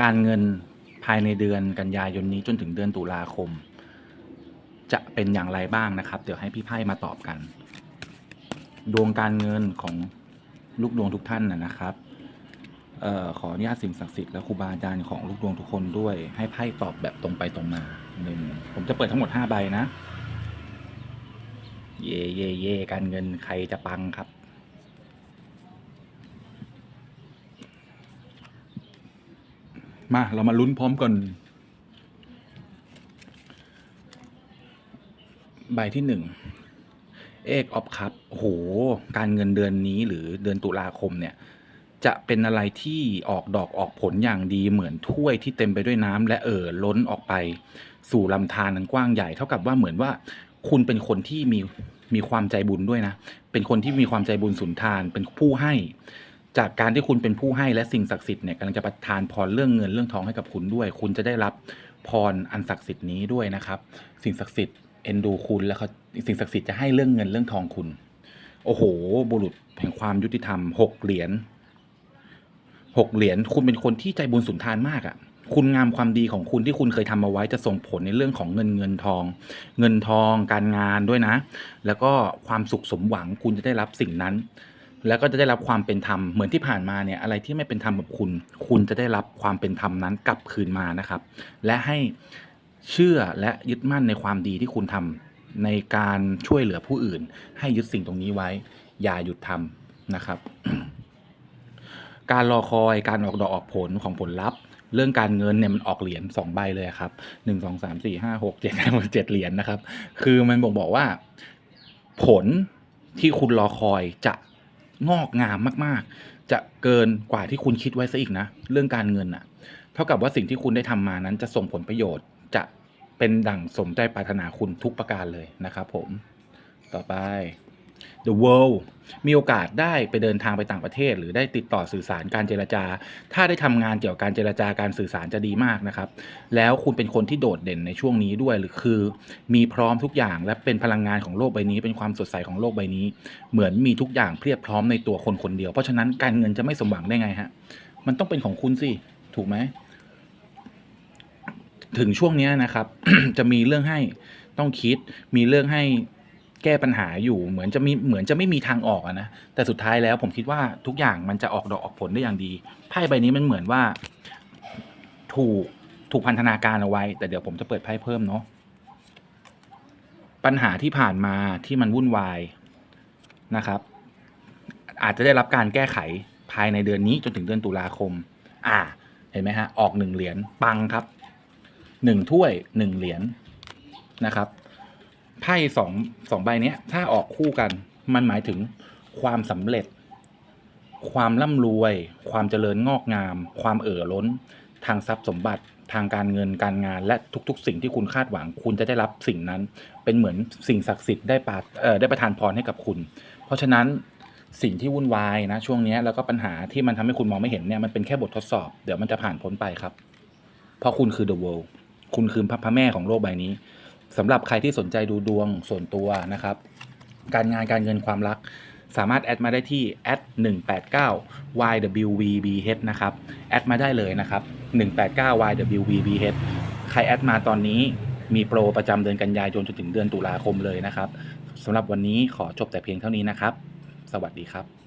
การเงินภายในเดือนกันยายนนี้จนถึงเดือนตุลาคม จะเป็นอย่างไรบ้างนะครับ เดี๋ยวให้พี่ไพ่มาตอบกัน ดวงการเงินของลูกดวงทุกท่านนะครับออขออนุญาตสิ่งศักดิ์สิทธิ์และครูบาอาจารย์ของลูกดวงทุกคนด้วย ให้ไพ่ตอบแบบตรงไปตรงมาหนึ่งผมจะเปิดทั้งหมดห้าใบนะ เย่เย่เย่การเงินใครจะปังครับ มาเรามาลุ้นพร้อมกันใบที่หนึ่งเอกออฟครับโห การเงินเดือนนี้หรือเดือนตุลาคมเนี่ย จะเป็นอะไรที่ออกดอกออกผลอย่างดีเหมือนถ้วยที่เต็มไปด้วยน้ำและเอ่อล้นออกไป สู่ลำธารนั้นกว้างใหญ่ เท่ากับว่าเหมือนว่า คุณเป็นคนที่มีมีความใจบุญด้วยนะ เป็นคนที่มีความใจบุญสุนทาน เป็นผู้ให้ จากการที่คุณเป็นผู้ให้และสิ่งศักดิ์สิทธิ์เนี่ยกำลังจะประทานพรเรื่องเงินเรื่องทองให้กับคุณด้วย คุณจะได้รับพรอันศักดิ์สิทธิ์นี้ด้วยนะครับ สิ่งศักดิ์สิทธิ์เอ็นดูคุณแล้วเขาสิ่งศักดิ์สิทธิ์จะให้เรื่องเงินเรื่องทองคุณ โอ้โห บุรุษแห่งความยุติธรรมหกเหรียญหกเหรียญคุณเป็นคนที่ใจบุญสุนทานมากอะ่ะคุณงามความดีของคุณที่คุณเคยทำมาไว้จะส่งผลในเรื่องของเงินเงินทอง เงินทอง การงานด้วยนะ แล้วก็ความสุขสมหวังคุณจะได้รับสิ่งนั้น แล้วก็จะได้รับความเป็นธรรมเหมือนที่ผ่านมาเนี่ยอะไรที่ไม่เป็นธรรมกับคุณ คุณจะได้รับความเป็นธรรมนั้นกลับคืนมานะครับ และให้เชื่อและยึดมั่นในความดีที่คุณทำในการช่วยเหลือผู้อื่น ให้ยึดสิ่งตรงนี้ไว้ อย่าหยุดทำนะครับ การรอคอยการออกดอกออกผลของผลลัพธ์ เรื่องการเงินเนี่ยมันออกเหรียญสองใบเลยครับหนึ่งสองสามสี่ห้าหกเจ็ดเจ็ดเหรียญนะครับ คือมันบอกบอกว่า ผลที่คุณรอคอยจะ งอกงามมากๆ จะเกินกว่าที่คุณคิดไว้ซะอีกนะ เรื่องการเงินอะ เท่ากับว่าสิ่งที่คุณได้ทำมานั้นจะส่งผลประโยชน์จะเป็นดั่งสมใจปรารถนาคุณทุกประการเลยนะครับผม ต่อไป The World มีโอกาสได้ไปเดินทางไปต่างประเทศ หรือได้ติดต่อสื่อสารการเจรจา ถ้าได้ทำงานเกี่ยวกับการเจรจาการสื่อสารจะดีมากนะครับ แล้วคุณเป็นคนที่โดดเด่นในช่วงนี้ด้วยหรือคือ มีพร้อมทุกอย่างและเป็นพลังงานของโลกใบนี้ เป็นความสดใสของโลกใบนี้ เหมือนมีทุกอย่างเพียบพร้อมในตัวคนคนเดียว เพราะฉะนั้นการเงินจะไม่สมหวังได้ไงฮะมันต้องเป็นของคุณสิถูกไหมถึงช่วงนี้นะครับ จะมีเรื่องให้ต้องคิดมีเรื่องให้ แก้ปัญหาอยู่เหมือนจะมีเหมือนจะไม่มีทางออกอะนะแต่สุดท้ายแล้วผมคิดว่าทุกอย่างมันจะออกดอกออกผลได้อย่างดีไพ่ใบนี้มันเหมือนว่า ถูกถูกพันธนาการเอาไว้ แต่เดี๋ยวผมจะเปิดไพ่เพิ่มเนาะปัญหาที่ผ่านมาที่มันวุ่นวายนะครับ อาจจะได้รับการแก้ไขภายในเดือนนี้จนถึงเดือนตุลาคม อ่า เห็นไหมฮะ ออกหนึ่งเหรียญปังครับหนึ่งถ้วยหนึ่งเหรียญนะครับ พ่สองสองใบเนี้ย ถ้าออกคู่กัน มันหมายถึงความสำเร็จ ความร่ำรวย ความเจริญงอกงาม ความเอ่อล้น ทางทรัพย์สมบัติทางการเงินการงานและทุก ๆ สิ่งที่คุณคาดหวัง คุณจะได้รับสิ่งนั้น เป็นเหมือนสิ่งศักดิ์สิทธิ์ได้ปาเอ่อได้ประทานพรให้กับคุณ เพราะฉะนั้นสิ่งที่วุ่นวายนะช่วงนี้แล้วก็ปัญหาที่มันทำให้คุณมองไม่เห็นเนี่ยมันเป็นแค่บททดสอบ เดี๋ยวมันจะผ่านพ้นไปครับ เพราะคุณคือ the world คุณคือพระแม่ของโลกใบนี้ สำหรับใครที่สนใจดูดวงส่วนตัวนะครับ การงานการเงินความรัก สามารถแอดมาได้ที่ at 189 ywvbh นะครับ แอดมาได้เลยนะครับ 189 ywvbh ใครแอดมาตอนนี้มีโปรประจำเดือนกันยายนจนถึงเดือนตุลาคมเลยนะครับสำหรับวันนี้ขอจบแต่เพียงเท่านี้นะครับ สวัสดีครับ